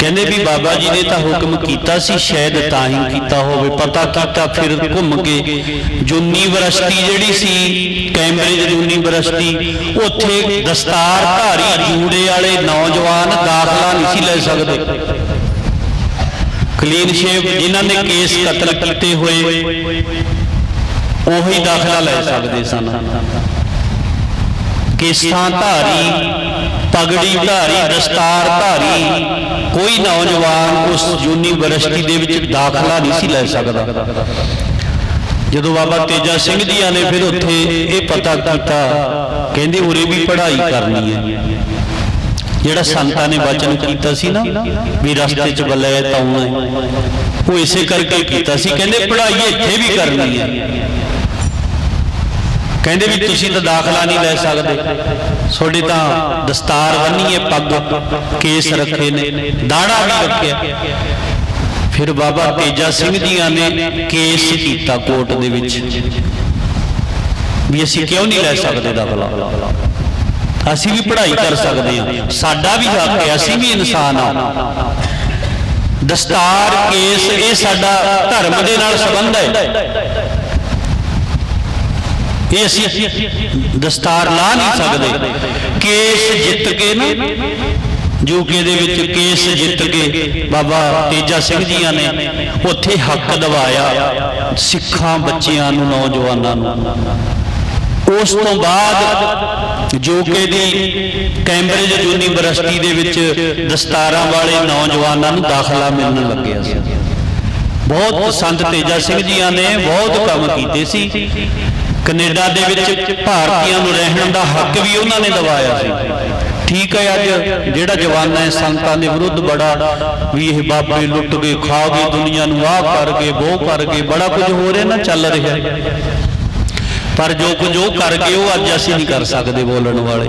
ਕਹਿੰਦੇ ਵੀ ਬਾਬਾ ਜੀ ਨੇ ਤਾਂ ਹੁਕਮ ਕੀਤਾ ਸੀ, ਸ਼ਾਇਦ ਤਾਂ ਹੀ ਕੀਤਾ ਹੋਵੇ, ਪਤਾ ਕੀਤਾ, ਫਿਰ ਘੁੰਮ ਕੇ। ਯੂਨੀਵਰਸਿਟੀ ਜਿਹੜੀ ਸੀ, ਕੈਂਬਰਿਜ ਯੂਨੀਵਰਸਿਟੀ ਉੱਥੇ ਦਸਤਾਰ ਧਾਰੀ ਜੂੜੇ ਵਾਲੇ ਨੌਜਵਾਨ ਦਾਖਲਾ ਨਹੀਂ ਸੀ ਲੈ ਸਕਦੇ। ਕਲੀਨ ਸ਼ੇਵ ਜਿਨ੍ਹਾਂ ਨੇ ਕੇਸ ਕਤਲ ਕੀਤੇ ਹੋਏ, ਉਹੀ ਦਾਖਲਾ ਲੈ ਸਕਦੇ ਸਨ। ਕੇਸਾਂ ਧਾਰੀ, ਪਗੜੀ ਧਾਰੀ, ਦਸਤਾਰ ਧਾਰੀ, ਕੋਈ ਨੌਜਵਾਨ ਉਸ ਯੂਨੀਵਰਸਿਟੀ ਦੇ ਵਿੱਚ ਦਾਖਲਾ ਨਹੀਂ ਸੀ ਲੈ ਸਕਦਾ। ਜਦੋਂ ਬਾਬਾ ਤੇਜਾ ਸਿੰਘ ਜੀਆਂ ਨੇ ਫਿਰ ਉੱਥੇ ਇਹ ਪਤਾ ਕੀਤਾ, ਕਹਿੰਦੇ ਉਰੇ ਵੀ ਪੜ੍ਹਾਈ ਕਰਨੀ ਹੈ। ਜਿਹੜਾ ਸੰਤਾਂ ਨੇ ਵਚਨ ਕੀਤਾ ਸੀ ਨਾ, ਵੀ ਰਸਤੇ 'ਚ ਬੱਲੇ ਤਾਉਣਾ ਉਹ ਇਸੇ ਕਰਕੇ ਕੀਤਾ ਸੀ, ਕਹਿੰਦੇ ਪੜ੍ਹਾਈ ਇੱਥੇ ਵੀ ਕਰਨੀ ਹੈ। ਕਹਿੰਦੇ ਵੀ ਤੁਸੀਂ ਤਾਂ ਦਾਖਲਾ ਨਹੀਂ ਲੈ ਸਕਦੇ। ਤੁਹਾਡੇ ਤਾਂ ਦਸਤਾਰ ਬੰਨੀ ਹੈ ਪੱਗ। ਕੇਸ ਰੱਖੇ ਨੇ। ਦਾੜਾ ਵੀ ਰੱਖਿਆ। ਫਿਰ ਬਾਬਾ ਤੇਜਾ ਸਿੰਘ ਜੀਆਂ ਨੇ ਕੇਸ ਕੀਤਾ ਕੋਰਟ ਦੇ ਵਿੱਚ। ਵੀ ਅਸੀਂ ਕਿਉਂ ਨਹੀਂ ਲੈ ਸਕਦੇ ਦਾਖਲਾ? ਅਸੀਂ ਵੀ ਪੜ੍ਹਾਈ ਕਰ ਸਕਦੇ ਹਾਂ। ਸਾਡਾ ਵੀ ਹੱਕ ਹੈ ਅਸੀਂ ਵੀ ਇਨਸਾਨ ਆ ਦਸਤਾਰ ਕੇਸ ਇਹ ਸਾਡਾ ਧਰਮ ਦੇ ਨਾਲ ਸੰਬੰਧ ਹੈ। ਇਹ ਅਸੀਂ ਦਸਤਾਰ ਲਾ ਨਹੀਂ ਸਕਦੇ। ਕੇਸ ਜਿੱਤ ਕੇ ਨਾ ਯੂਕੇ ਦੇ ਵਿੱਚ ਕੇਸ ਜਿੱਤ ਕੇ ਬਾਬਾ ਤੇਜਾ ਸਿੰਘ ਜੀਆਂ ਨੇ ਉੱਥੇ ਹੱਕ ਦਿਵਾਇਆ ਸਿੱਖਾਂ ਬੱਚਿਆਂ ਨੂੰ, ਨੌਜਵਾਨਾਂ ਨੂੰ। ਉਸ ਤੋਂ ਬਾਅਦ ਯੂਕੇ ਦੀ ਕੈਂਬਰਿਜ ਯੂਨੀਵਰਸਿਟੀ ਦੇ ਵਿੱਚ ਦਸਤਾਰਾਂ ਵਾਲੇ ਨੌਜਵਾਨਾਂ ਨੂੰ ਦਾਖਲਾ ਮਿਲਣ ਲੱਗਿਆ ਸੀ। ਬਹੁਤ ਸੰਤ ਤੇਜਾ ਸਿੰਘ ਜੀਆਂ ਨੇ ਬਹੁਤ ਕੰਮ ਕੀਤੇ ਸੀ। ਕੈਨੇਡਾ ਦੇ ਵਿੱਚ ਭਾਰਤੀਆਂ ਨੂੰ ਰਹਿਣ ਦਾ ਹੱਕ ਵੀ ਉਹਨਾਂ ਨੇ ਦਿਵਾਇਆ ਸੀ। ਠੀਕ ਹੈ ਅੱਜ ਜਿਹੜਾ ਜਵਾਨਾ ਹੈ, ਸੰਤਾਂ ਦੇ ਵਿਰੁੱਧ ਬੜਾ ਵੀ ਇਹ ਬਾਬੇ ਲੁੱਟ ਗਏ, ਖਾ ਗਏ, ਦੁਨੀਆ ਨੂੰ ਆਹ ਕਰ ਗਏ ਉਹ ਕਰ ਗਏ, ਬੜਾ ਕੁਝ ਹੋ ਰਿਹਾ ਨਾ, ਚੱਲ ਰਿਹਾ। ਪਰ ਜੋ ਕੁਝ ਉਹ ਕਰ ਗਏ, ਉਹ ਅੱਜ ਅਸੀਂ ਨਹੀਂ ਕਰ ਸਕਦੇ ਬੋਲਣ ਵਾਲੇ।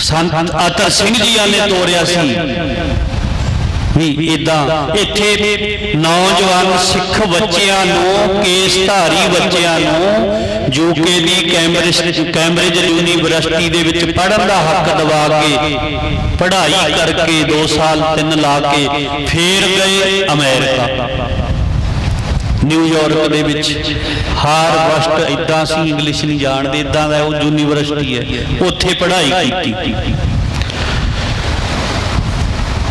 ਸੰਤ ਅਤਰ ਸਿੰਘ ਜੀ ਨੇ ਤੋਰਿਆ ਸੀ। ਵੀ ਇਦਾਂ ਇੱਥੇ ਨੌਜਵਾਨ ਸਿੱਖ ਬੱਚਿਆਂ ਨੂੰ, ਕੇਸਧਾਰੀ ਬੱਚਿਆਂ ਨੂੰ ਯੂਕੇ ਦੀ ਕੈਂਬਰਿਜ ਕੈਂਬਰਿਜ ਯੂਨੀਵਰਸਿਟੀ ਦੇ ਵਿੱਚ ਪੜ੍ਹਨ ਦਾ ਹੱਕ ਦਿਵਾ ਕੇ, ਪੜ੍ਹਾਈ ਕਰਕੇ 2 ਸਾਲ 3 ਲਾ ਕੇ ਫੇਰ ਗਏ ਅਮਰੀਕਾ। ਨਿਊਯਾਰਕ ਦੇ ਵਿੱਚ ਹਾਰ ਹਾਰਵਰਡ ਇਦਾਂ ਸੀ ਇੰਗਲਿਸ਼ ਨਹੀਂ ਜਾਣਦੇ ਇਦਾਂ ਦਾ ਉਹ ਯੂਨੀਵਰਸਿਟੀ ਹੈ, ਉੱਥੇ ਪੜ੍ਹਾਈ ਕੀਤੀ।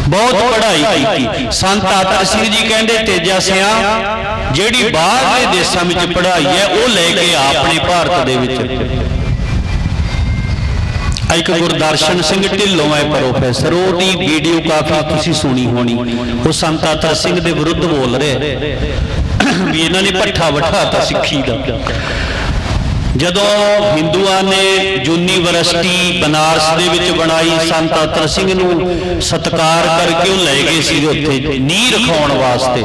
ਬਹੁਤ ਪੜ੍ਹਾਈ ਕੀਤੀ। ਸੰਤ ਆਤਰ ਸਿੰਘ ਜੀ ਕਹਿੰਦੇ, ਤੇਜਾ ਸਿਆ, ਜਿਹੜੀ ਬਾਹਰ ਦੇਸ਼ਾਂ ਵਿੱਚ ਪੜ੍ਹਾਈ ਹੈ, ਉਹ ਲੈ ਕੇ ਆਪਣੇ ਭਾਰਤ ਦੇ ਵਿੱਚ। ਇੱਕ ਗੁਰਦਰਸ਼ਨ ਸਿੰਘ ਢਿੱਲੋਂ ਹੈ ਪ੍ਰੋਫੈਸਰ, ਉਹਦੀ ਵੀਡੀਓ ਕਾਫੀ ਤੁਸੀਂ ਸੁਣੀ ਹੋਣੀ। ਉਹ ਸੰਤ ਆਤਰ ਸਿੰਘ ਦੇ ਵਿਰੁੱਧ ਬੋਲ ਰਿਹਾ ਵੀ ਇਹਨਾਂ ਨੇ ਪੱਠਾ ਵਠਾਤਾ ਸਿੱਖੀ ਦਾ। ਜਦੋਂ ਹਿੰਦੂਆਂ ਨੇ ਯੂਨੀਵਰਸਿਟੀ ਬਨਾਰਸ ਦੇ ਵਿੱਚ ਬਣਾਈ ਸੰਤ ਅਤਰ ਸਿੰਘ ਨੂੰ ਸਤਕਾਰ ਕਰਕੇ ਉਹ ਲੈ ਗਏ ਸੀ ਉੱਥੇ, ਨੀਂਹ ਰਖਾਉਣ ਵਾਸਤੇ।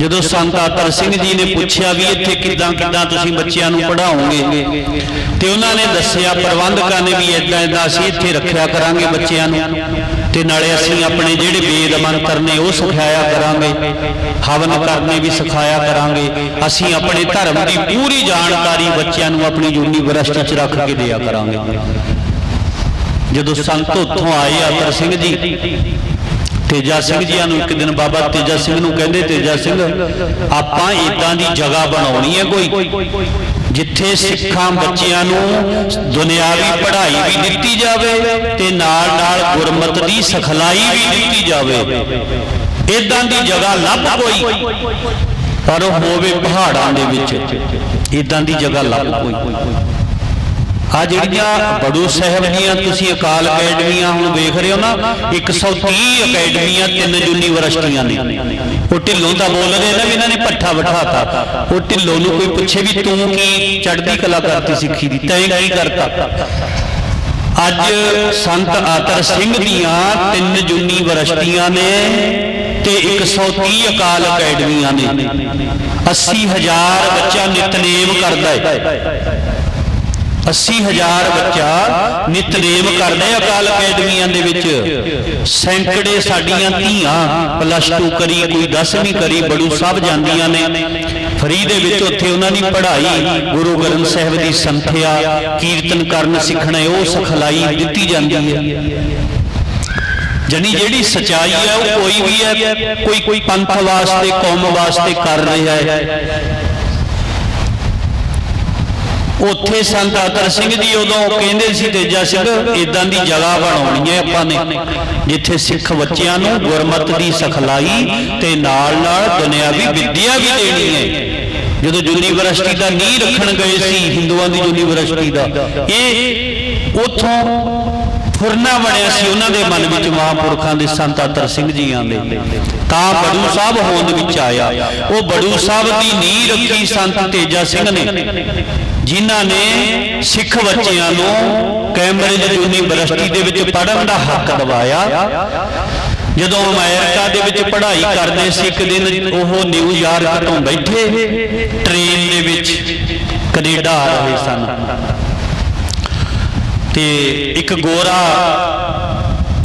ਜਦੋਂ ਸੰਤ ਅਤਰ ਸਿੰਘ ਜੀ ਨੇ ਪੁੱਛਿਆ ਵੀ ਇੱਥੇ ਕਿੱਦਾਂ ਕਿੱਦਾਂ ਤੁਸੀਂ ਬੱਚਿਆਂ ਨੂੰ ਪੜ੍ਹਾਓਗੇ, ਤੇ ਉਹਨਾਂ ਨੇ ਦੱਸਿਆ ਪ੍ਰਬੰਧਕਾਂ ਨੇ ਵੀ ਇਦਾਂ ਇਦਾਂ ਅਸੀਂ ਇੱਥੇ ਰੱਖਿਆ ਕਰਾਂਗੇ ਬੱਚਿਆਂ ਨੂੰ। ਤੇ ਨਾਲੇ ਅਸੀਂ ਆਪਣੇ ਜਿਹੜੇ ਵੇਦ ਮੰਤਰ ਨੇ ਉਹ ਸਿਖਾਇਆ ਕਰਾਂਗੇ, ਹਵਨ ਕਰਨੇ ਵੀ ਸਿਖਾਇਆ ਕਰਾਂਗੇ, ਅਸੀਂ ਆਪਣੇ ਧਰਮ ਦੀ ਪੂਰੀ ਜਾਣਕਾਰੀ ਬੱਚਿਆਂ ਨੂੰ ਆਪਣੀ ਯੂਨੀਵਰਸਿਟੀ 'ਚ ਰੱਖ ਕੇ ਦਿਆ ਕਰਾਂਗੇ। ਜਦੋਂ ਸੰਤ ਉੱਥੋਂ ਆਏ ਅਤਰ ਸਿੰਘ ਜੀ, ਤੇਜਾ ਸਿੰਘ ਜੀਆਂ ਨੂੰ ਇੱਕ ਦਿਨ ਬਾਬਾ ਤੇਜਾ ਸਿੰਘ ਨੂੰ ਕਹਿੰਦੇ, ਤੇਜਾ ਸਿੰਘ, ਆਪਾਂ ਇਦਾਂ ਦੀ ਜਗ੍ਹਾ ਬਣਾਉਣੀ ਹੈ ਕੋਈ? ਜਿੱਥੇ ਸਿੱਖਾਂ ਬੱਚਿਆਂ ਨੂੰ ਦੁਨਿਆਵੀ ਪੜ੍ਹਾਈ ਵੀ ਦਿੱਤੀ ਜਾਵੇ ਤੇ ਨਾਲ ਨਾਲ ਗੁਰਮਤ ਦੀ ਸਿਖਲਾਈ ਵੀ ਦਿੱਤੀ ਜਾਵੇ। ਇਦਾਂ ਦੀ ਜਗ੍ਹਾ ਲੱਭ ਕੋਈ, ਪਰ ਹੋਵੇ ਪਹਾੜਾਂ ਦੇ ਵਿੱਚ। ਇਦਾਂ ਦੀ ਜਗ੍ਹਾ ਲੱਭ ਕੋਈ। ਆ ਜਿਹੜੀਆਂ ਬੜੂ ਸਾਹਿਬ ਦੀਆਂ ਤੁਸੀਂ ਅਕਾਲ ਅਕੈਡਮੀਆਂ ਹੁਣ ਵੇਖ ਰਹੇ ਹੋ ਨਾ 130 ਅਕੈਡਮੀਆਂ ਤਿੰਨ ਯੂਨੀਵਰਸਿਟੀਆਂ ਨੇ। ਉਹ ਢਿੱਲੋਂ ਦਾ ਬੋਲ ਨਾ ਵੀ ਇਹਨਾਂ ਨੇ ਪੱਠਾ ਬਿਠਾਤਾ। ਉਹ ਢਿੱਲੋਂ ਨੂੰ ਕੋਈ ਪੁੱਛੇ ਵੀ ਤੂੰ ਕੀ ਚੜ੍ਹਦੀ ਕਲਾ ਕਰਤੀ ਸਿੱਖੀ ਦੀ ਤੈਂ ਕੀ ਕਰਤਾ? ਅੱਜ ਸੰਤ ਆਤਰ ਸਿੰਘ ਦੀਆਂ ਤਿੰਨ ਯੂਨੀਵਰਸਿਟੀਆਂ ਨੇ ਤੇ 130 ਅਕਾਲ ਅਕੈਡਮੀਆਂ ਨੇ। 80000 ਬੱਚਾ ਨਿਤਨੇਮ ਕਰਦਾ ਹੈ। 80000 ਬੱਚਾ ਨਿਤਨੇਮ ਕਰਦੇ ਅਕਾਲ ਅਕੈਡਮੀਆਂ ਦੇ ਵਿੱਚ। ਸੈਂਕੜੇ ਸਾਡੀਆਂ ਧੀਆਂ ਪਲੱਸ 2 ਕਰੀ, ਕੋਈ 10ਵੀਂ ਕਰੀ, ਬੜੂ ਸਭ ਜਾਂਦੀਆਂ ਨੇ। ਫਰੀ ਦੇ ਵਿੱਚ ਉੱਥੇ ਉਹਨਾਂ ਦੀ ਪੜ੍ਹਾਈ, ਗੁਰੂ ਗ੍ਰੰਥ ਸਾਹਿਬ ਦੀ ਸੰਥਿਆ, ਕੀਰਤਨ ਕਰਨ ਸਿੱਖਣਾ, ਉਹ ਸਿਖਲਾਈ ਦਿੱਤੀ ਜਾਂਦੀ ਹੈ। ਜਣੀ ਜਿਹੜੀ ਸਚਾਈ ਹੈ ਉਹ ਕੋਈ ਵੀ ਹੈ ਕੋਈ ਕੋਈ ਪੰਥ ਵਾਸਤੇ, ਕੌਮ ਵਾਸਤੇ ਕਰ ਰਿਹਾ ਹੈ। ਉੱਥੇ ਸੰਤ ਅਤਰ ਸਿੰਘ ਜੀ ਉਦੋਂ ਕਹਿੰਦੇ ਸੀ ਤੇਜਾ ਸਿੰਘ ਇਦਾਂ ਦੀ ਜਗ੍ਹਾ ਬਣਾਉਣੀ ਹੈ ਆਪਾਂ ਨੇ। ਜਿੱਥੇ ਸਿੱਖ ਬੱਚਿਆਂ ਨੂੰ ਗੁਰਮਤ ਦੀ ਸਿਖਲਾਈ ਤੇ ਨਾਲ ਨਾਲ ਦੁਨਿਆਵੀ ਵਿੱਦਿਆ ਵੀ ਦੇਣੀ ਹੈ। ਜਦੋਂ ਯੂਨੀਵਰਸਿਟੀ ਦਾ ਨੀਂਹ ਰੱਖਣ ਗਏ ਸੀ, ਹਿੰਦੂਆਂ ਦੀ ਯੂਨੀਵਰਸਿਟੀ ਦਾ, ਇਹ ਉਥੋਂ ਫੁਰਨਾ ਬਣਿਆ ਸੀ ਉਹਨਾਂ ਦੇ ਮਨ ਵਿੱਚ ਮਹਾਂਪੁਰਖਾਂ ਦੇ ਸੰਤ ਅਤਰ ਸਿੰਘ ਜੀਆਂ ਦੇ। ਤਾਂ ਬੜੂ ਸਾਹਿਬ ਹੋਂਦ ਵਿੱਚ ਆਇਆ। ਉਹ ਬੜੂ ਸਾਹਿਬ ਦੀ ਨੀਂਹ ਰੱਖੀ ਸੰਤ ਤੇਜਾ ਸਿੰਘ ਨੇ। ਜਿਨ੍ਹਾਂ ਨੇ ਸਿੱਖ ਬੱਚਿਆਂ ਨੂੰ ਕੈਂਬਰਿਜ ਯੂਨੀਵਰਸਿਟੀ ਦੇ ਵਿੱਚ ਪੜ੍ਹਨ ਦਾ ਹੱਕ ਦਿਵਾਇਆ। ਜਦੋਂ ਅਮਰੀਕਾ ਦੇ ਵਿੱਚ ਪੜ੍ਹਾਈ ਕਰਦੇ ਸੀ ਇੱਕ ਦਿਨ, ਉਹ ਨਿਊਯਾਰਕ ਤੋਂ ਬੈਠੇ ਟ੍ਰੇਨ ਦੇ ਵਿੱਚ ਕੈਨੇਡਾ ਆ ਰਹੇ ਸਨ। ਤੇ ਇੱਕ ਗੋਰਾ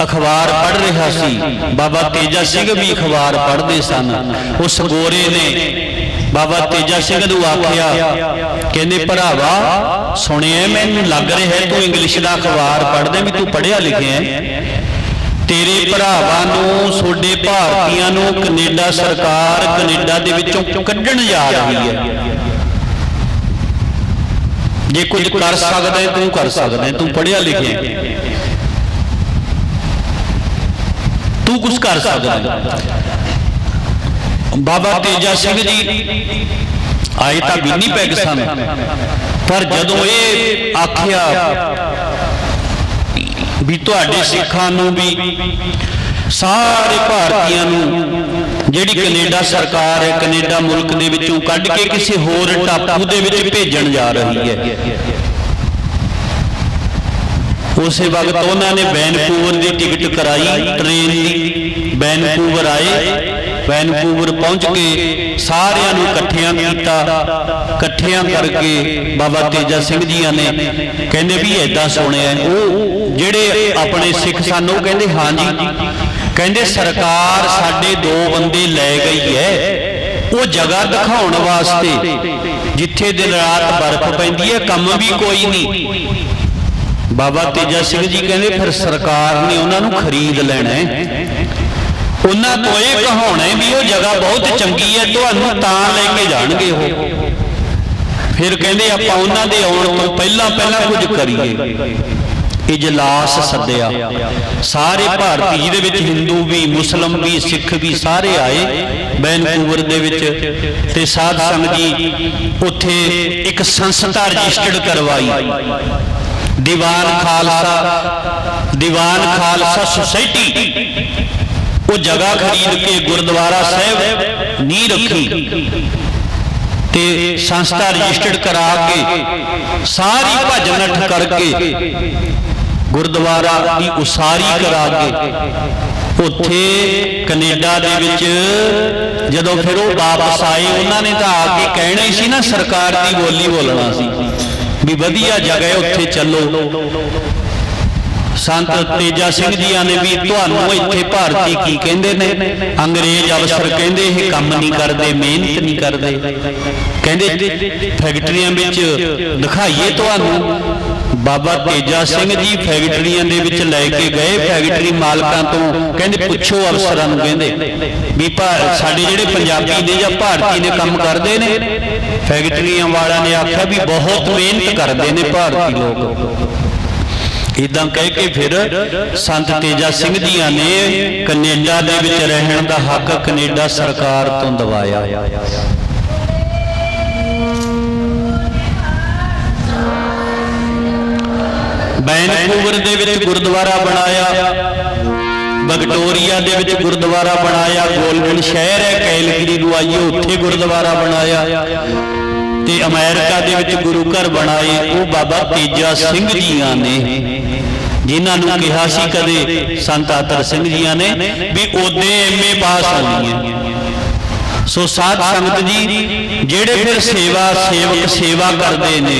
ਅਖਬਾਰ ਪੜ੍ਹ ਰਿਹਾ ਸੀ। ਬਾਬਾ ਤੇਜਾ ਸਿੰਘ ਵੀ ਅਖਬਾਰ ਪੜ੍ਹਦੇ ਸਨ। ਉਸ ਗੋਰੇ ਨੇ ਬਾਬਾ ਤੇਜਾ ਸਿੰਘ ਨੂੰ ਆਖਿਆ ਕਹਿੰਦੇ ਭਰਾਵਾ ਸੁਣਿਆ ਮੈਨੂੰ ਲੱਗ ਰਿਹਾ ਤੂੰ ਇੰਗਲਿਸ਼ ਦਾ ਅਖਬਾਰ ਪੜ੍ਹਦੇ ਵੀ ਤੂੰ ਪੜ੍ਹਿਆ ਲਿਖਿਆ ਤੇਰੇ ਭਰਾਵਾਂ ਨੂੰ ਤੁਹਾਡੇ ਭਾਰਤੀਆਂ ਨੂੰ ਕੈਨੇਡਾ ਸਰਕਾਰ ਕੈਨੇਡਾ ਦੇ ਵਿੱਚੋਂ ਕੱਢਣ ਜਾ ਰਹੀ ਹੈ। ਜੇ ਕੁਝ ਕਰ ਸਕਦਾ ਹੈ ਤੂੰ ਕਰ ਸਕਦਾ ਹੈ ਤੂੰ ਪੜ੍ਹਿਆ ਲਿਖਿਆ ਤੂੰ ਕੁਝ ਕਰ ਸਕਦਾ ਹੈ ਬਾਬਾ ਤੇਜਾ ਸਿੰਘ ਜੀ ਆਏ ਤਾਂ ਬਿੰਨੀ ਪੈਗ ਸਨ। ਪਰ ਜਦੋਂ ਇਹ ਆਖਿਆ ਵੀ ਤੁਹਾਡੇ ਸਿੱਖਾਂ ਨੂੰ ਵੀ ਸਾਰੇ ਭਾਰਤੀਆਂ ਨੂੰ ਜਿਹੜੀ ਕੈਨੇਡਾ ਸਰਕਾਰ ਹੈ ਕੈਨੇਡਾ ਮੁਲਕ ਦੇ ਵਿੱਚੋਂ ਕੱਢ ਕੇ ਕਿਸੇ ਹੋਰ ਟਾਪੂ ਦੇ ਵਿੱਚ ਭੇਜਣ ਜਾ ਰਹੀ ਹੈ। ਉਸੇ ਵਕਤ ਉਹਨਾਂ ਨੇ ਵੈਨਕੂਵਰ ਦੀ ਟਿਕਟ ਕਰਾਈ ਟ੍ਰੇਨ ਦੀ। ਵੈਨਕੂਵਰ ਆਏ। ਵੈਨਕੂਵਰ ਪਹੁੰਚ ਕੇ ਸਾਰਿਆਂ ਨੂੰ ਇਕੱਠਿਆਂ ਕੀਤਾ। ਇਕੱਠਿਆਂ ਕਰਕੇ ਬਾਬਾ ਤੇਜਾ ਸਿੰਘ ਜੀਆਂ ਨੇ ਕਹਿੰਦੇ ਵੀ ਐਦਾਂ ਸੁਣਿਆ ਉਹ ਜਿਹੜੇ ਆਪਣੇ ਸਿੱਖ ਸਨ, ਉਹ ਕਹਿੰਦੇ ਹਾਂਜੀ ਕਹਿੰਦੇ, ਸਰਕਾਰ ਸਾਡੇ ਦੋ ਬੰਦੇ ਲੈ ਗਈ ਹੈ। ਉਹ ਜਗ੍ਹਾ ਦਿਖਾਉਣ ਵਾਸਤੇ ਜਿੱਥੇ ਦਿਨ ਰਾਤ ਬਰਫ਼ ਪੈਂਦੀ ਹੈ, ਕੰਮ ਵੀ ਕੋਈ ਨਹੀਂ। ਬਾਬਾ ਤੇਜਾ ਸਿੰਘ ਜੀ ਕਹਿੰਦੇ, ਫਿਰ ਸਰਕਾਰ ਨੇ ਉਹਨਾਂ ਨੂੰ ਖਰੀਦ ਲੈਣਾ ਹੈ। ਉਹਨਾਂ ਤੋਂ ਇਹ ਕਹਾਉਣਾ ਵੀ ਉਹ ਜਗ੍ਹਾ ਬਹੁਤ ਚੰਗੀ ਹੈ ਤੁਹਾਨੂੰ ਤਾਂ ਲੈ ਕੇ ਜਾਣਗੇ ਉਹ। ਫਿਰ ਕਹਿੰਦੇ ਆਪਾਂ ਉਹਨਾਂ ਦੇ ਆਉਣ ਤੋਂ ਪਹਿਲਾਂ ਪਹਿਲਾਂ ਕੁਝ ਕਰੀਏ। ਇਜਲਾਸ ਸੱਦਿਆ। ਸਾਰੇ ਭਾਰਤੀ ਜਿਹਦੇ ਵਿੱਚ ਹਿੰਦੂ ਵੀ ਮੁਸਲਮ ਵੀ ਸਿੱਖ ਵੀ ਸਾਰੇ ਆਏ ਵੈਨਕੂਵਰ ਦੇ ਵਿੱਚ। ਤੇ ਸਾਧ ਸੰਗਤ ਜੀ ਉੱਥੇ ਇੱਕ ਸੰਸਥਾ ਰਜਿਸਟਰਡ ਕਰਵਾਈ। ਦੀਵਾਨ ਖਾਲਸਾ। ਦੀਵਾਨ ਖਾਲਸਾ ਸੁਸਾਇਟੀ ਉਹ ਜਗ੍ਹਾ ਖਰੀਦ ਕੇ ਗੁਰਦੁਆਰਾ ਸਾਹਿਬ ਨੀ ਰੱਖੀ ਤੇ ਸੰਸਥਾ ਰਜਿਸਟਰਡ ਕਰਾ ਕੇ ਸਾਰੀ ਭੱਜ ਨੱਠ ਕਰਕੇ ਗੁਰਦੁਆਰਾ ਦੀ ਉਸਾਰੀ ਕਰਾ ਕੇ ਉੱਥੇ ਕੈਨੇਡਾ ਦੇ ਵਿੱਚ ਜਦੋਂ ਫਿਰ ਉਹ ਵਾਪਸ ਆਏ, ਉਹਨਾਂ ਨੇ ਤਾਂ ਆ ਕੇ ਕਹਿਣਾ ਹੀ ਸੀ ਨਾ, ਸਰਕਾਰ ਦੀ ਬੋਲੀ ਬੋਲਣਾ ਸੀ ਵੀ ਵਧੀਆ ਜਗ੍ਹਾ ਉੱਥੇ ਚੱਲੋ। ਸੰਤ ਤੇਜਾ ਸਿੰਘ ਜੀਆਂ ਨੇ ਵੀ ਤੁਹਾਨੂੰ ਇੱਥੇ ਭਾਰਤੀ ਕੀ ਕਹਿੰਦੇ ਨੇ? ਅੰਗਰੇਜ਼ ਅਫਸਰ ਕਹਿੰਦੇ ਇਹ ਕੰਮ ਨਹੀਂ ਕਰਦੇ, ਮਿਹਨਤ ਨਹੀਂ ਕਰਦੇ। ਕਹਿੰਦੇ ਫੈਕਟਰੀਆਂ ਵਿੱਚ ਦਿਖਾਈਏ ਤੁਹਾਨੂੰ। ਬਾਬਾ ਤੇਜਾ ਸਿੰਘ ਜੀ ਫੈਕਟਰੀਆਂ ਦੇ ਵਿੱਚ ਲੈ ਕੇ ਗਏ, ਫੈਕਟਰੀ ਮਾਲਕਾਂ ਤੋਂ ਕਹਿੰਦੇ ਪੁੱਛੋ ਅਫਸਰਾਂ ਨੂੰ ਕਹਿੰਦੇ ਵੀ ਭਾ- ਸਾਡੇ ਜਿਹੜੇ ਪੰਜਾਬੀ ਨੇ ਜਾਂ ਭਾਰਤੀ ਨੇ ਕੰਮ ਕਰਦੇ ਨੇ, ਫੈਕਟਰੀਆਂ ਵਾਲਿਆਂ ਨੇ ਆਖਿਆ ਵੀ ਬਹੁਤ ਮਿਹਨਤ ਕਰਦੇ ਨੇ ਭਾਰਤੀ ਲੋਕ। ਇਦਾਂ ਕਹਿ ਕੇ ਫਿਰ ਸੰਤ ਤੇਜਾ ਸਿੰਘ ਜੀਆਂ ਨੇ ਕੈਨੇਡਾ ਦੇ ਵਿੱਚ ਰਹਿਣ ਦਾ ਹੱਕ ਕੈਨੇਡਾ ਸਰਕਾਰ ਤੋਂ ਦਵਾਇਆ। ਵੈਨਕੂਵਰ ਦੇ ਵਿੱਚ ਗੁਰਦੁਆਰਾ ਬਣਾਇਆ। ਵਿਕਟੋਰੀਆ ਦੇ ਵਿੱਚ ਗੁਰਦੁਆਰਾ ਬਣਾਇਆ। ਗੋਲਡਨ ਸ਼ਹਿਰ ਹੈ, ਕੈਲਗਰੀ ਨੂੰ ਆਈਏ, ਉੱਥੇ ਗੁਰਦੁਆਰਾ ਬਣਾਇਆ। ਤੇ ਅਮਰੀਕਾ ਦੇ ਵਿੱਚ ਗੁਰੂ ਘਰ ਬਣਾਏ। ਉਹ ਬਾਬਾ ਤੇਜਾ ਸਿੰਘ ਜੀਆਂ ਨੇ। ਜਿਨ੍ਹਾਂ ਨੂੰ ਕਿਹਾ ਸੀ ਕਦੇ ਸੰਤ ਆਤਰ ਸਿੰਘ ਜੀਆਂ ਨੇ ਵੀ ਉਹਦੇ ਐਮਏ ਪਾਸ ਹੋਣੀ ਹੈ ਸੋ ਸਾਧ ਸੰਗਤ ਜੀ, ਜਿਹੜੇ ਫਿਰ ਸੇਵਾ ਸੇਵਕ ਸੇਵਾ ਕਰਦੇ ਨੇ,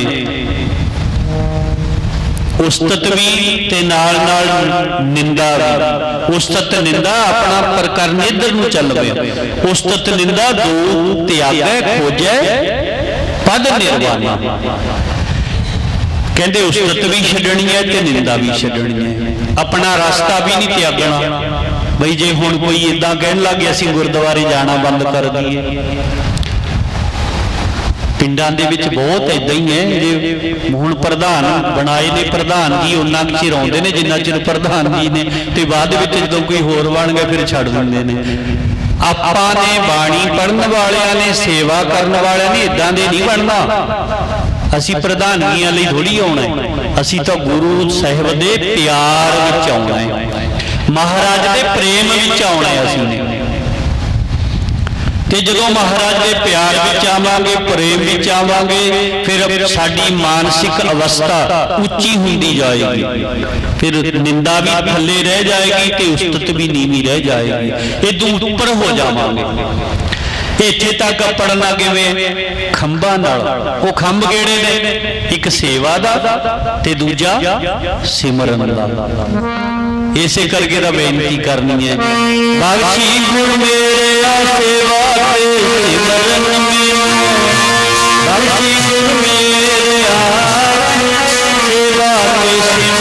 ਉਸਤਤ ਵੀ ਤੇ ਨਾਲ ਨਾਲ ਨਿੰਦਾ ਵੀ। ਉਸਤਤ ਨਿੰਦਾ ਆਪਣਾ ਪ੍ਰਕਰਨ ਇਧਰ ਨੂੰ ਚੱਲ ਪਿਆ। ਉਸਤਤ ਨਿੰਦਾ ਦੋ ਤਿਆਗੈ ਖੋਜੈ ਪਦ ਨਿਰਵਾਣਾ। ਕਹਿੰਦੇ ਉਸਤਤ ਵੀ ਛੱਡਣੀ ਹੈ ਤੇ ਨਿੰਦਾ ਵੀ ਛੱਡਣੀ ਹੈ। ਆਪਣਾ ਰਸਤਾ ਵੀ ਨਹੀਂ ਤਿਆਗਣਾ। ਬਈ ਜੇ ਹੁਣ ਕੋਈ ਇਦਾਂ ਕਹਿਣ ਲੱਗ ਗਿਆ ਅਸੀਂ ਗੁਰਦੁਆਰੇ ਜਾਣਾ ਬੰਦ ਕਰ ਦਈਏ। ਪਿੰਡਾਂ ਦੇ ਵਿੱਚ ਬਹੁਤ ਇਦਾਂ ਹੀ ਹੈ। ਜੇ ਹੁਣ ਪ੍ਰਧਾਨ ਬਣਾਏ ਨੇ ਪ੍ਰਧਾਨ ਜੀ ਉਹਨਾਂ ਚਿਰ ਆਉਂਦੇ ਨੇ ਜਿੰਨਾ ਚਿਰ ਪ੍ਰਧਾਨ ਜੀ ਨੇ। ਤੇ ਬਾਅਦ ਵਿੱਚ ਜਦੋਂ ਕੋਈ ਹੋਰ ਬਣ ਗਿਆ ਫਿਰ ਛੱਡ ਦਿੰਦੇ ਨੇ। ਆਪਾਂ ਨੇ ਬਾਣੀ ਪੜਨ ਵਾਲਿਆਂ ਨੇ ਸੇਵਾ ਕਰਨ ਵਾਲਿਆਂ ਨੇ ਇਦਾਂ ਦੇ ਨਹੀਂ ਬਣਨਾ। ਅਸੀਂ ਪ੍ਰਧਾਨਗੀਆਂ ਲਈ ਥੋੜੀ ਆਉਣਾ ਹੈ। ਅਸੀਂ ਤਾਂ ਗੁਰੂ ਸਾਹਿਬ ਦੇ ਪਿਆਰ ਵਿੱਚ ਆਉਣਾ ਹੈ। ਮਹਾਰਾਜ ਦੇ ਪ੍ਰੇਮ ਵਿੱਚ ਆਉਣਾ ਹੈ ਅਸੀਂ। ਤੇ ਜਦੋਂ ਮਹਾਰਾਜ ਦੇ ਪਿਆਰ ਵਿੱਚ ਆਵਾਂਗੇ ਪ੍ਰੇਮ ਵਿੱਚ ਆਵਾਂਗੇ ਫਿਰ ਸਾਡੀ ਮਾਨਸਿਕ ਅਵਸਥਾ ਉੱਚੀ ਹੁੰਦੀ ਜਾਏਗੀ। ਫਿਰ ਨਿੰਦਾ ਵੀ ਥੱਲੇ ਰਹਿ ਜਾਏਗੀ ਤੇ ਉਸਤਤ ਵੀ ਨੀਵੀਂ ਰਹਿ ਜਾਏਗੀ। ਇਦੋਂ ਉੱਪਰ ਹੋ ਜਾਵਾਂਗੇ। ਇੱਥੇ ਤੱਕ ਪੜਨਾ ਕਿਵੇਂ ਖੰਭਾਂ ਨਾਲ। ਉਹ ਖੰਭ ਕਿਹੜੇ ਨੇ? ਇੱਕ ਸੇਵਾ ਦਾ ਤੇ ਦੂਜਾ ਸਿਮਰਨ ਦਾ। ਇਸੇ ਕਰਕੇ ਤਾਂ ਬੇਨਤੀ ਕਰਨੀ ਹੈ ਬਖਸ਼ੀ ਗੁਰ ਮੇਰੇ ਸੇਵਾ ਤੇ ਸਿਮਰਨ ਮੈਨੂੰ ਬਖਸ਼ੀ ਗੁਰ ਮੇਰੇ ਸੇਵਾ ਤੇ ਸਿਮਰਨ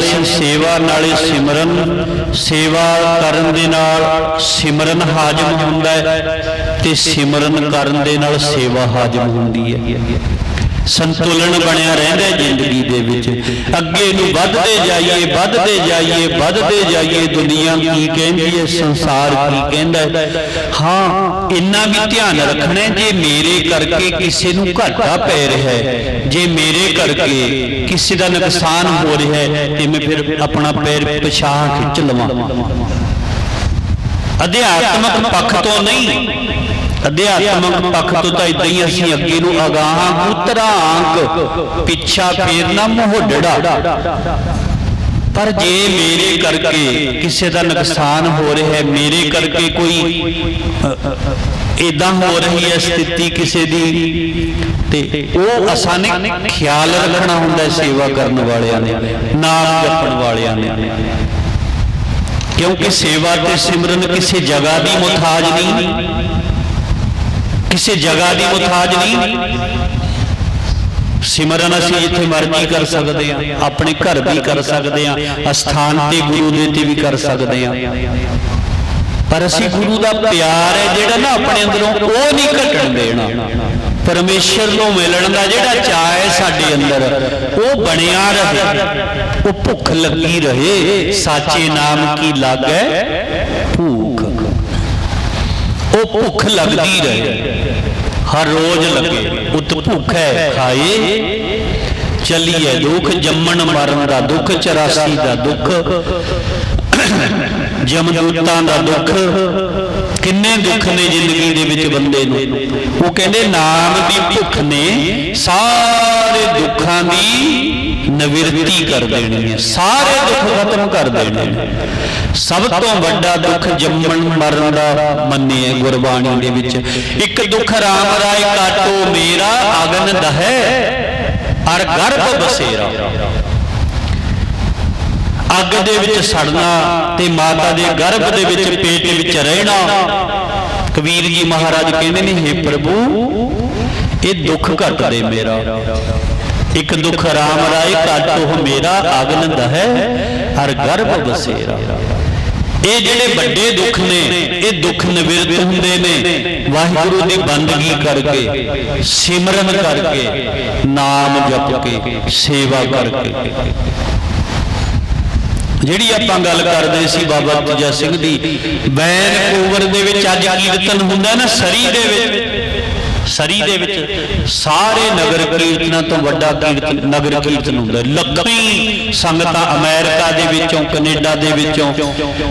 ਦੁਆਰਾ ਸੇਵਾ, ਨਾਲੇ ਸਿਮਰਨ। ਸੇਵਾ ਕਰਨ ਦੇ ਨਾਲ ਸਿਮਰਨ ਹਾਜ਼ਮ ਹੁੰਦਾ ਹੈ ਤੇ ਸਿਮਰਨ ਕਰਨ ਦੇ ਨਾਲ ਸੇਵਾ ਹਾਜ਼ਮ ਹੁੰਦੀ ਹੈ। ਸੰਤੁਲਨ ਬਣਿਆ ਰਹਿੰਦਾ ਜ਼ਿੰਦਗੀ ਦੇ ਵਿੱਚ। ਅੱਗੇ ਨੂੰ ਵੱਧਦੇ ਜਾਈਏ ਵੱਧਦੇ ਜਾਈਏ ਵੱਧਦੇ ਜਾਈਏ ਦੁਨੀਆ ਕੀ ਕਹਿੰਦੀ ਹੈ, ਸੰਸਾਰ ਕੀ ਕਹਿੰਦਾ ਹੈ। ਹਾਂ, ਇੰਨਾ ਵੀ ਧਿਆਨ ਰੱਖਣਾ ਜੇ ਮੇਰੇ ਕਰਕੇ ਕਿਸੇ ਨੂੰ ਘਾਟਾ ਪੈ ਰਿਹਾ ਹੈ, ਜੇ ਮੇਰੇ ਕਰਕੇ ਕਿਸੇ ਦਾ ਨੁਕਸਾਨ ਹੋ ਰਿਹਾ ਹੈ, ਤੇ ਮੈਂ ਫਿਰ ਆਪਣਾ ਪੈਰ ਪਿਛਾਹ ਖਿੱਚ ਲਵਾਂ। ਅਧਿਆਤਮਕ ਪੱਖ ਤੋਂ ਨਹੀਂ ਅਧਿਆਤਮਕ ਪੱਖ ਤੋਂ ਤਾਂ ਇਦਾਂ ਹੀ ਅਸੀਂ ਅੱਗੇ ਨੂੰ ਅਗਾਹਾਂ ਉਤਰਾਂਕ ਪਿੱਛਾ ਫੇਰਨਾ ਮੋਹੜੜਾ ਪਰ ਜੇ ਮੇਰੇ ਕਰਕੇ ਕਿਸੇ ਦਾ ਨੁਕਸਾਨ ਹੋ ਰਿਹਾ ਹੈ ਮੇਰੇ ਕਰਕੇ ਕੋਈ ਇਦਾਂ ਹੋ ਰਹੀ ਹੈ ਸਥਿਤੀ ਕਿਸੇ ਦੀ। ਤੇ ਉਹ ਅਸਾਂ ਨੇ ਖਿਆਲ ਰੱਖਣਾ ਹੁੰਦਾ ਹੈ ਸੇਵਾ ਕਰਨ ਵਾਲਿਆਂ ਨੇ ਨਾਮ ਜਪਣ ਵਾਲਿਆਂ ਨੇ ਕਿਉਂਕਿ ਸੇਵਾ ਤੇ ਸਿਮਰਨ ਕਿਸੇ ਜਗ੍ਹਾ ਦੀ ਮੁਤਾਜ ਨਹੀਂ। ਕਿਸੇ ਜਗ੍ਹਾ ਦੀ ਮੁਤਾਜ ਨਹੀਂ। ਸਿਮਰਨ ਅਸੀਂ ਜਿੱਥੇ ਮਰਜ਼ੀ ਕਰ ਸਕਦੇ ਹਾਂ, ਆਪਣੇ ਘਰ ਵੀ ਕਰ ਸਕਦੇ ਹਾਂ, ਅਸਥਾਨ ਤੇ ਗੁਰੂ ਦੇ ਤੇ ਵੀ ਕਰ ਸਕਦੇ ਹਾਂ। ਪਰ ਅਸੀਂ ਗੁਰੂ ਦਾ ਪਿਆਰ ਹੈ ਜਿਹੜਾ ਨਾ ਆਪਣੇ ਅੰਦਰੋਂ ਉਹ ਨਹੀਂ ਘਟਣ ਦੇਣਾ। ਪਰਮੇਸ਼ਰ ਨੂੰ ਮਿਲਣ ਦਾ ਜਿਹੜਾ ਚਾਹ ਹੈ ਸਾਡੇ ਅੰਦਰ, ਉਹ ਬਣਿਆ ਰਹੇ, ਉਹ ਭੁੱਖ ਲੱਗੀ ਰਹੇ, ਸਾਚੇ ਨਾਮ ਕੀ ਲਾਗੈ ਭੂਖ ਉਹ ਭੁੱਖ ਲੱਗਦੀ ਰਹੇ। ਹਰ ਰੋਜ਼ ਲੱਗੇ, ਉਤ ਭੁੱਖ ਹੈ ਖਾਏ ਚੱਲੀਏ ਦੁੱਖ, ਜੰਮਣ ਮਰਨ ਦਾ ਦੁੱਖ 84 ਦਾ ਦੁੱਖ, ਜਮਦੂਤਾਂ ਦਾ ਦੁੱਖ। ਕਿੰਨੇ ਦੁੱਖ ਨੇ ਜ਼ਿੰਦਗੀ ਦੇ ਵਿੱਚ ਬੰਦੇ ਨੂੰ? ਉਹ ਕਹਿੰਦੇ ਨਾਮ ਦੀ ਭੁੱਖ ਨੇ ਸਾਰੇ ਦੁੱਖਾਂ ਦੀ ਨਿਵਰਤੀ ਕਰ ਦੇਣੀ ਹੈ। ਸਾਰੇ ਦੁੱਖ ਖਤਮ ਕਰ ਦੇਣੇ ਨੇ। ਸਭ ਤੋਂ ਵੱਡਾ ਦੁੱਖ ਜੰਮਣ ਮਰਨ ਦਾ ਮੰਨਿਆ ਗੁਰਬਾਣੀ ਦੇ ਵਿੱਚ। ਇੱਕ ਦੁੱਖ ਰਾਮ ਰਾਏ ਕਾਟੋ ਮੇਰਾ ਅਗਨ ਦਹੈ, ਅਰ ਗਰਭ ਬਸੇਰਾ। ਅੱਗ ਦੇ ਵਿੱਚ ਸੜਨਾ ਤੇ ਮਾਤਾ ਦੇ ਗਰਭ ਦੇ ਵਿੱਚ ਪੇਟ ਵਿੱਚ ਰਹਿਣਾ। ਕਬੀਰ ਜੀ ਮਹਾਰਾਜ ਕਹਿੰਦੇ ਨੇ हे ਪ੍ਰਭੂ, ਇਹ ਦੁੱਖ ਘਟ ਦੇ ਮੇਰਾ। ਇੱਕ ਦੁੱਖ ਰਾਮ ਰਾਏ ਕਾਟੋ ਮੇਰਾ ਅਗਨ ਦਹੈ ਹਰ ਗਰਭ ਬਸੇਰਾ ਇਹ ਜਿਹੜੇ ਵੱਡੇ ਦੁੱਖ ਨੇ, ਇਹ ਦੁੱਖ ਨਿਵਰਤ ਹੁੰਦੇ ਨੇ। ਵਾਹਿਗੁਰੂ ਦੀ ਬੰਦਗੀ ਕਰਕੇ, ਸਿਮਰਨ ਕਰਕੇ, ਨਾਮ ਜਪ ਕੇ, ਸੇਵਾ ਕਰਕੇ। ਜਿਹੜੀ ਆਪਾਂ ਗੱਲ ਕਰਦੇ ਸੀ ਬਾਬਾ ਤੇਜਾ ਸਿੰਘ ਦੀ ਵੈਨਕੂਵਰ ਦੇ ਵਿੱਚ ਅੱਜ ਕੀਰਤਨ ਹੁੰਦਾ ਨਾ, ਸਰੀ ਦੇ ਵਿੱਚ। ਸਰੀ ਦੇ ਵਿੱਚ ਸਾਰੇ ਨਗਰ ਕੀਰਤਨਾਂ ਤੋਂ ਵੱਡਾ ਕੀਰਤਨ ਨਗਰ ਕੀਰਤਨ ਹੁੰਦਾ ਲੱਖਾਂ ਸੰਗਤਾਂ ਅਮਰੀਕਾ ਦੇ ਵਿੱਚੋਂ, ਕੈਨੇਡਾ ਦੇ ਵਿੱਚੋਂ,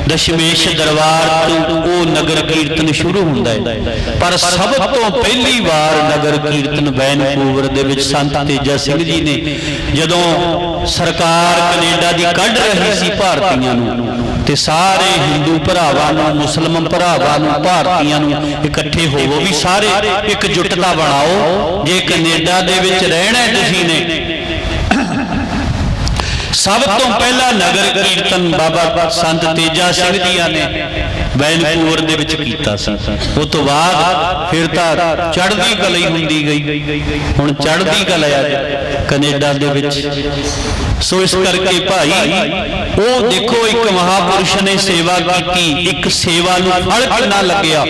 ਦਸ਼ਮੇਸ਼ ਦਰਬਾਰ ਤੋਂ ਉਹ ਨਗਰ ਕੀਰਤਨ ਸ਼ੁਰੂ ਹੁੰਦਾ ਹੈ। ਪਰ ਸਭ ਤੋਂ ਪਹਿਲੀ ਵਾਰ ਨਗਰ ਕੀਰਤਨ ਵੈਨਕੂਵਰ ਦੇ ਵਿੱਚ ਸੰਤ ਤੇਜਾ ਸਿੰਘ ਜੀ ਨੇ ਜਦੋਂ ਸਰਕਾਰ ਕੈਨੇਡਾ ਦੀ ਕੱਢ ਰਹੀ ਸੀ ਭਾਰਤੀਆਂ ਨੂੰ ਤੇ ਸਾਰੇ ਹਿੰਦੂ ਭਰਾਵਾਂ ਨੂੰ ਮੁਸਲਮਾਨ ਭਰਾਵਾਂ ਨੂੰ, ਭਾਰਤੀਆਂ ਨੂੰ ਇਕੱਠੇ ਹੋਵੋ, ਵੀ ਸਾਰੇ ਇੱਕ ਜੁਟਤਾ ਬਣਾਓ। ਜੇ ਕੈਨੇਡਾ ਦੇ ਵਿੱਚ ਰਹਿਣਾ ਹੈ ਤੁਸੀਂ ਨੇ, ਸਭ ਤੋਂ ਪਹਿਲਾ ਨਗਰ ਕੀਰਤਨ ਬਾਬਾ ਸੰਤ ਤੇਜਾ ਸਿੰਘ ਜੀਆਂ ਨੇ। ਵੈਨਕੂਵਰ ਦੇ ਵਿੱਚ ਕੀਤਾ ਸੀ। ਉਸ ਤੋਂ ਬਾਅਦ ਫਿਰ ਤਾਂ ਚੜ੍ਹਦੀ ਕਲਾ ਹੀ ਹੁੰਦੀ ਗਈ। ਹੁਣ ਚੜ੍ਹਦੀ ਕਲਾ ਆ ਕੈਨੇਡਾ ਦੇ ਵਿੱਚ। ਸੋ ਇਸ ਕਰਕੇ ਭਾਈ, ਉਹ ਦੇਖੋ ਇੱਕ ਮਹਾਪੁਰਸ਼ ਨੇ ਸੇਵਾ ਕੀਤੀ, ਇੱਕ ਸੇਵਾ ਨੂੰ ਫਲ ਕਿੰਨਾ ਲੱਗਿਆ?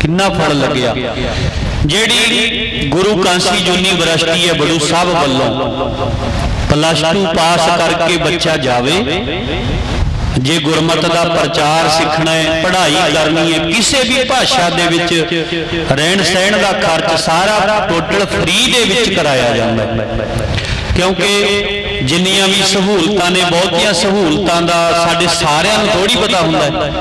ਕਿੰਨਾ ਫਲ ਲੱਗਿਆ? ਜਿਹੜੀ ਗੁਰੂ ਕਾਂਸੀ ਯੂਨੀਵਰਸਿਟੀ ਹੈ ਬੜੂ ਸਾਹਿਬ ਵੱਲੋਂ। ਪਲੱਸ 2 ਪਾਸ ਕਰਕੇ ਬੱਚਾ ਜਾਵੇ। ਜੇ ਗੁਰਮਤ ਦਾ ਪ੍ਰਚਾਰ ਸਿੱਖਣਾ ਹੈ ਪੜ੍ਹਾਈ ਕਰਨੀ ਹੈ ਕਿਸੇ ਵੀ ਭਾਸ਼ਾ ਦੇ ਵਿੱਚ ਰਹਿਣ ਸਹਿਣ ਦਾ ਖਰਚ ਸਾਰਾ ਟੋਟਲ ਫ੍ਰੀ ਦੇ ਵਿੱਚ ਕਰਾਇਆ ਜਾਂਦਾ ਹੈ। ਕਿਉਂਕਿ ਜਿੰਨੀਆਂ ਵੀ ਸਹੂਲਤਾਂ ਨੇ ਬਹੁਤੀਆਂ ਸਹੂਲਤਾਂ ਦਾ ਸਾਡੇ ਸਾਰਿਆਂ ਨੂੰ ਥੋੜੀ ਪਤਾ ਹੁੰਦਾ ਹੈ।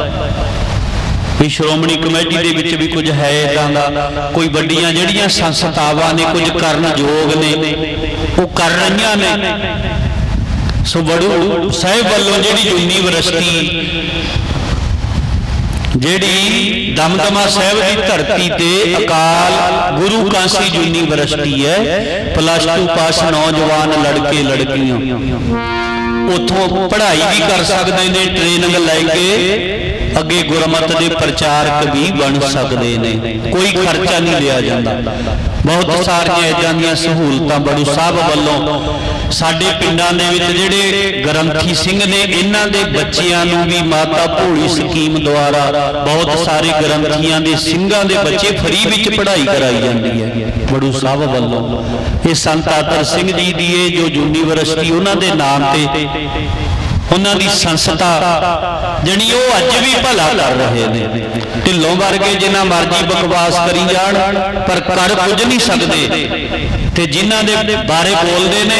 ਵੀ ਸ਼੍ਰੋਮਣੀ ਕਮੇਟੀ ਦੇ ਵਿੱਚ ਵੀ ਕੁਝ ਹੈ ਇਦਾਂ ਦਾ ਕੋਈ ਵੱਡੀਆਂ ਜਿਹੜੀਆਂ ਸੰਸਥਾਵਾਂ ਨੇ ਕੁਝ ਕਰਨ ਯੋਗ ਨੇ ਉਹ ਕਰ ਰਹੀਆਂ ਨੇ। ਸੋ ਬੜੂ ਸਾਹਿਬ ਵੱਲੋਂ ਜਿਹੜੀ ਯੂਨੀਵਰਸਿਟੀ ਜਿਹੜੀ ਦਮਦਮਾ ਸਾਹਿਬ ਦੀ ਧਰਤੀ ਤੇ ਅਕਾਲ ਗੁਰੂ ਕਾਂਸੀ ਯੂਨੀਵਰਸਿਟੀ ਹੈ ਪਲੱਸ 2 ਪਾਸ ਨੌਜਵਾਨ ਲੜਕੇ ਲੜਕੀਆਂ। ਉਥੋਂ ਪੜ੍ਹਾਈ ਵੀ ਕਰ ਸਕਦੇ ਨੇ ਟ੍ਰੇਨਿੰਗ ਲੈ ਕੇ ਅੱਗੇ ਗੁਰਮਤ ਦੇ ਪ੍ਰਚਾਰਕ ਵੀ ਬਣ ਸਕਦੇ ਨੇ। ਕੋਈ ਖਰਚਾ ਨਹੀਂ ਲਿਆ ਜਾਂਦਾ। ਬਹੁਤ ਸਾਰੀਆਂ ਇਦਾਂ ਦੀਆਂ ਸਹੂਲਤਾਂ ਬੜੂ ਸਾਹਿਬ ਵੱਲੋਂ ਸਾਡੇ ਪਿੰਡਾਂ ਦੇ ਵਿੱਚ ਜਿਹੜੇ ਗ੍ਰੰਥੀ ਸਿੰਘ ਨੇ, ਇਹਨਾਂ ਦੇ ਬੱਚਿਆਂ ਨੂੰ ਵੀ ਮਾਤਾ ਭੋਲੀ ਸਕੀਮ ਦੁਆਰਾ ਬਹੁਤ ਸਾਰੇ ਗ੍ਰੰਥੀਆਂ ਦੇ ਸਿੰਘਾਂ ਦੇ ਬੱਚੇ ਫਰੀ ਵਿੱਚ ਪੜ੍ਹਾਈ ਕਰਾਈ ਜਾਂਦੀ ਹੈ। ਬੜੂ ਸਾਹਿਬ ਵੱਲੋਂ ਇਹ ਸੰਤ ਆਤਰ ਸਿੰਘ ਜੀ ਦੀ ਇਹ ਜੋ ਯੂਨੀਵਰਸਿਟੀ ਉਹਨਾਂ ਦੇ ਨਾਮ ਤੇ ਉਹਨਾਂ ਦੀ ਸੰਸਥਾ ਜਣੀ ਉਹ ਅੱਜ ਵੀ ਭਲਾ ਕਰ ਰਹੇ ਨੇ। ਢਿੱਲੋਂ ਵਰਗੇ ਜਿੰਨਾ ਮਰਜ਼ੀ ਬਕਵਾਸ ਕਰੀ ਜਾਣ, ਪਰ ਕਰ ਕੁਝ ਨਹੀਂ ਸਕਦੇ। ਤੇ ਜਿਨ੍ਹਾਂ ਦੇ ਬਾਰੇ ਬੋਲਦੇ ਨੇ,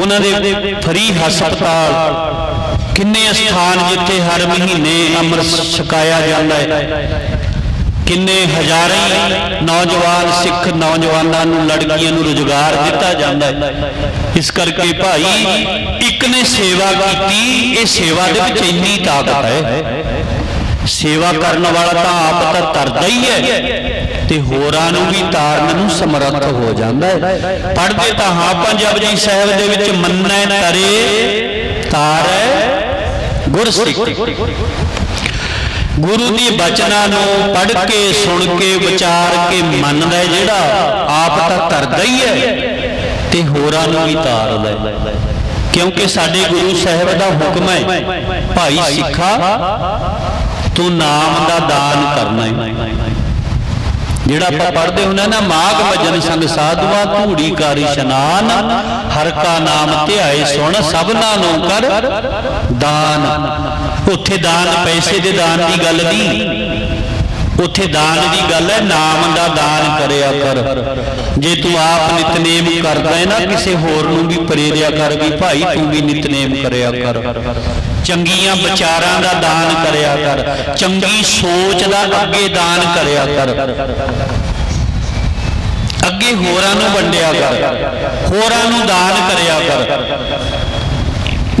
ਉਹਨਾਂ ਦੇ ਫਰੀ ਹਸਪਤਾਲ ਕਿੰਨੇ ਸਥਾਨ ਜਿੱਥੇ ਹਰ ਮਹੀਨੇ ਅੰਮ੍ਰਿਤ ਛਕਾਇਆ ਜਾਂਦਾ ਹੈ? ਕਿੰਨੇ ਹਜ਼ਾਰਾਂ ਨੌਜਵਾਨ, ਸਿੱਖ ਨੌਜਵਾਨਾਂ ਨੂੰ, ਲੜਕੀਆਂ ਨੂੰ ਰੁਜ਼ਗਾਰ ਦਿੱਤਾ ਜਾਂਦਾ ਹੈ? ਇਸ ਕਰਕੇ ਭਾਈ, ਇੱਕ ਨੇ ਸੇਵਾ ਕੀਤੀ, ਇਹ ਸੇਵਾ ਦੇ ਵਿੱਚ ਇੰਨੀ ਤਾਕਤ ਹੈ। ਸੇਵਾ ਕਰਨ ਵਾਲਾ ਤਾਂ ਆਪ ਤਾਂ ਤਰਦਾ ਹੀ ਹੈ। ਤੇ ਹੋਰਾਂ ਨੂੰ ਵੀ ਤਾਰਨ ਨੂੰ ਸਮਰੱਥ ਹੋ ਜਾਂਦਾ ਹੈ। ਪੜ੍ਹਦੇ ਤਾਂ ਹਾਂ, ਪੰਜਾਬ ਜੀ ਸਾਹਿਬ ਦੇ ਵਿੱਚ ਮੰਨੈ ਤਰੇ, ਤਾਰੈ ਗੁਰ ਗੁਰੂ ਦੀ ਬਚਨਾਂ ਨੂੰ ਪੜ੍ਹ ਕੇ, ਸੁਣ ਕੇ, ਵਿਚਾਰ ਕੇ ਮੰਨਦਾ ਜਿਹੜਾ ਆਪ ਤਾਂ ਤਰਦਾ ਹੀ ਹੈ। ਤੇ ਹੋਰਾਂ ਨੂੰ ਵੀ ਤਾਰਦਾ ਹੈ। ਕਿਉਂਕਿ ਸਾਡੇ ਗੁਰੂ ਸਾਹਿਬ ਦਾ ਹੁਕਮ ਹੈ, ਭਾਈ ਸਿੱਖਾ ਤੂੰ ਨਾਮ ਦਾ ਦਾਨ ਕਰਨਾ ਹੈ ਜਿਹੜਾ ਆਪਾਂ ਪੜ੍ਹਦੇ ਹੁੰਦੇ ਨਾ ਮਾਗ ਭਜਨ ਸੰਗ ਸਾਧੂਆ ਧੂੜੀ ਕਰ ਇਸ਼ਨਾਨ ਹਰ ਕਾ ਨਾਮ ਧਿਆਏ ਸੁਣ ਸਭਨਾ ਨੂੰ ਕਰ ਦਾਨ। ਉੱਥੇ ਦਾਨ ਪੈਸੇ ਦੇ ਦਾਨ ਦੀ ਗੱਲ ਨਹੀਂ। ਉੱਥੇ ਦਾਨ ਦੀ ਗੱਲ ਹੈ ਨਾਮ ਦਾ ਦਾਨ ਕਰਿਆ ਕਰ। ਜੇ ਤੂੰ ਆਪ ਨਿਤਨੇਮ ਕਰਦਾ ਹੈ ਨਾ, ਕਿਸੇ ਹੋਰ ਨੂੰ ਵੀ ਪ੍ਰੇਰਿਆ ਕਰ ਵੀ ਭਾਈ ਤੂੰ ਵੀ ਨਿਤਨੇਮ ਕਰਿਆ ਕਰ। ਚੰਗੀਆਂ ਵਿਚਾਰਾਂ ਦਾ ਦਾਨ ਕਰਿਆ ਕਰ, ਚੰਗੀ ਸੋਚ ਦਾ ਅੱਗੇ ਦਾਨ ਕਰਿਆ ਕਰ। ਅੱਗੇ ਹੋਰਾਂ ਨੂੰ ਵੰਡਿਆ ਕਰ, ਹੋਰਾਂ ਨੂੰ ਦਾਨ ਕਰਿਆ ਕਰ।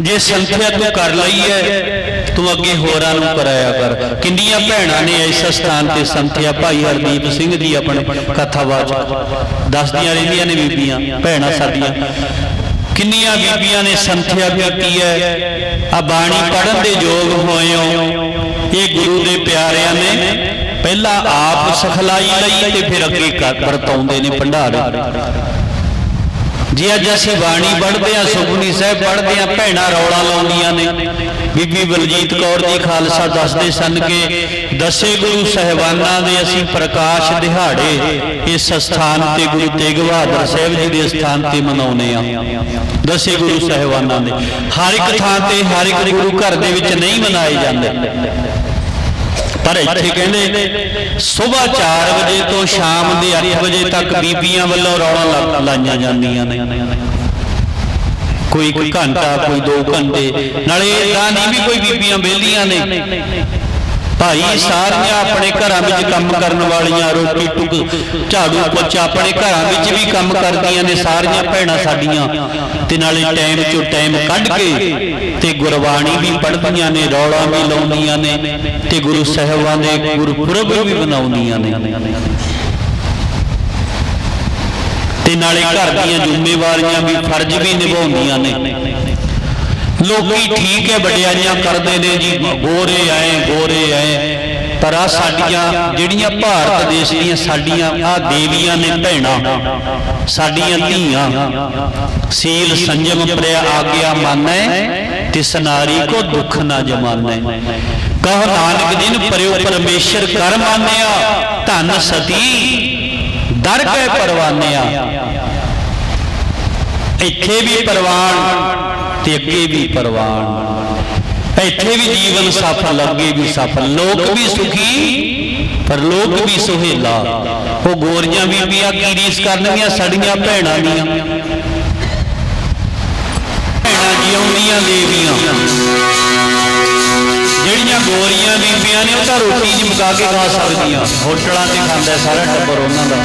ਜੇ ਸੰਥਿਆ ਤੂੰ ਕਰ ਲਈ ਹੈ, ਤੂੰ ਅੱਗੇ ਹੋਰਾਂ ਨੂੰ ਕਰਾਇਆ ਕਰ। ਕਿੰਨੀਆਂ ਭੈਣਾਂ ਨੇ ਇਸ ਸਥਾਨ ਤੇ ਸੰਥਿਆ ਭਾਈ ਹਰਦੀਪ ਸਿੰਘ ਜੀ ਆਪਣੇ ਕਥਾਵਾਚਕ ਦੱਸਦੀਆਂ ਰਹਿੰਦੀਆਂ ਨੇ ਬੀਬੀਆਂ, ਭੈਣਾਂ ਸਾਡੀਆਂ। ਕਿੰਨੀਆਂ ਬੀਬੀਆਂ ਨੇ ਸੰਥਿਆ ਕੀਤੀ ਹੈ। ਆ ਬਾਣੀ ਪੜਨ ਦੇ ਯੋਗ ਹੋਏ ਇਹ ਗੁਰੂ ਦੇ ਪਿਆਰਿਆਂ ਨੇ ਪਹਿਲਾਂ ਆਪ ਸਿਖਲਾਈ ਲਈ ਤੇ ਫਿਰ ਅੱਗੇ ਵਰਤਾਉਂਦੇ ਨੇ ਭੰਡਾਰੇ। ਜੇ ਅੱਜ ਅਸੀਂ ਬਾਣੀ ਪੜ੍ਹਦੇ ਆ ਸੁਖਮਨੀ ਸਾਹਿਬ ਪੜ੍ਹਦੇ ਆ ਭੈਣਾਂ ਰੌਲਾ ਲਾਉਂਦੀਆਂ ਨੇ। ਬੀਬੀ ਬਲਜੀਤ ਕੌਰ ਜੀ ਖਾਲਸਾ ਦੱਸਦੇ ਸਨ ਕਿ ਦਸੇ ਗੁਰੂ ਸਹਿਬਾਨਾਂ ਦੇ ਅਸੀਂ ਪ੍ਰਕਾਸ਼ ਦਿਹਾੜੇ ਇਸ ਸਥਾਨ ਤੇ ਗੁਰੂ ਤੇਗ ਬਹਾਦਰ ਸਾਹਿਬ ਜੀ ਦੇ ਸਥਾਨ ਤੇ ਮਨਾਉਨੇ ਆ ਦਸੇ ਗੁਰੂ ਸਹਿਬਾਨਾਂ ਦੇ। ਹਰ ਇੱਕ ਥਾਂ ਤੇ ਹਰ ਇੱਕ ਗੁਰੂ ਘਰ ਦੇ ਵਿੱਚ ਨਹੀਂ ਮਨਾਏ ਜਾਂਦੇ। ਪਰ ਇੱਥੇ ਕਹਿੰਦੇ ਸਵੇਰ 4 ਵਜੇ ਤੋਂ ਸ਼ਾਮ ਦੇ 8 ਵਜੇ ਤੱਕ ਬੀਬੀਆਂ ਵੱਲੋਂ ਰੌਲਾ ਲਾਈਆਂ ਜਾਂਦੀਆਂ ਨੇ। ਕੋਈ ਕੋਈ ਘੰਟਾ ਕੋਈ 2 ਘੰਟੇ। ਨਾਲੇ ਇਦਾਂ ਨਹੀਂ ਵੀ ਕੋਈ ਬੀਬੀਆਂ ਵਿਹਲੀਆਂ ਨੇ। ਭਾਈ ਸਾਰੀਆਂ ਆਪਣੇ ਘਰਾਂ ਵਿੱਚ ਕੰਮ ਕਰਨ ਵਾਲੀਆਂ ਰੋਟੀ ਟੁਕ ਝਾੜੂ ਪੋਚਾ ਆਪਣੇ ਘਰਾਂ ਵਿੱਚ ਵੀ ਕੰਮ ਕਰਦੀਆਂ ਨੇ ਸਾਰੀਆਂ ਭੈਣਾਂ ਸਾਡੀਆਂ। ਤੇ ਨਾਲੇ ਟਾਈਮ ਚੋਂ ਟਾਈਮ ਕੱਢ ਕੇ ਤੇ ਗੁਰਬਾਣੀ ਵੀ ਪੜ੍ਹਦੀਆਂ ਨੇ, ਰੌਲਾ ਵੀ ਲਾਉਂਦੀਆਂ ਨੇ ਤੇ ਗੁਰੂ ਸਾਹਿਬਾਂ ਦੇ ਗੁਰਪੁਰਬ ਵੀ ਮਨਾਉਂਦੀਆਂ ਨੇ। ਤੇ ਨਾਲੇ ਘਰ ਦੀਆਂ ਜ਼ਿੰਮੇਵਾਰੀਆਂ ਵੀ ਫਰਜ਼ ਵੀ ਨਿਭਾਉਂਦੀਆਂ ਨੇ। ਲੋਕੀ ਠੀਕ ਹੈ ਵਡਿਆਈਆਂ ਕਰਦੇ ਨੇ ਜੀ, ਗੋਰੇ ਆਏ ਗੋਰੇ ਆਏ। ਪਰ ਆ ਸਾਡੀਆਂ ਜਿਹੜੀਆਂ ਭਾਰਤ ਦੇਸ਼ ਦੀਆਂ ਸਾਡੀਆਂ ਆ ਦੇਵੀਆਂ ਨੇ ਭੈਣਾਂ, ਸਾਡੀਆਂ ਧੀਆਂ, ਸੀਲ ਸੰਜਮ ਪ੍ਰਿਆ ਆਗਿਆ ਮਾਨੈ, ਤਿਸ ਨਾਰੀ ਕੋ ਦੁੱਖ ਨਾ ਜਮਾਨੈ। ਕਹ ਨਾਨਕ ਜਿਨ ਪਰਿਓ ਪਰਮੇਸ਼ਰ ਕਰ ਮਾਨਿਆ, ਧਨ ਸਤੀ, ਦਰ ਕੈ ਪਰਵਾਨਿਆ। ਇੱਥੇ ਵੀ ਪਰਵਾਨ ਤੇ ਅੱਗੇ ਵੀ ਪਰਵਾਨ ਇੱਥੇ ਵੀ ਜੀਵਨ ਸਫਲ ਅੱਗੇ ਵੀ ਸਫਲ ਲੋਕ ਵੀ ਸੁਖੀ ਪਰ ਲੋਕ ਵੀ ਸੁਹੇਲਾ ਉਹ ਗੋਰੀਆਂ ਬੀਬੀਆਂ ਕੀ ਰੀਸ ਕਰਨਗੀਆਂ ਸੜੀਆਂ ਭੈਣਾਂ ਦੀਆਂ। ਭੈਣਾਂ ਜਿਉਂਦੀਆਂ ਦੇਵੀਆਂ। ਜਿਹੜੀਆਂ ਗੋਰੀਆਂ ਬੀਬੀਆਂ ਨੇ ਉਹ ਤਾਂ ਰੋਟੀ ਨਹੀਂ ਮਗਾ ਕੇ ਖਾ ਸਕਦੀਆਂ। ਹੋਟਲਾਂ ਤੇ ਖਾਂਦਾ ਸਾਰਾ ਟੱਬਰ ਉਹਨਾਂ ਦਾ।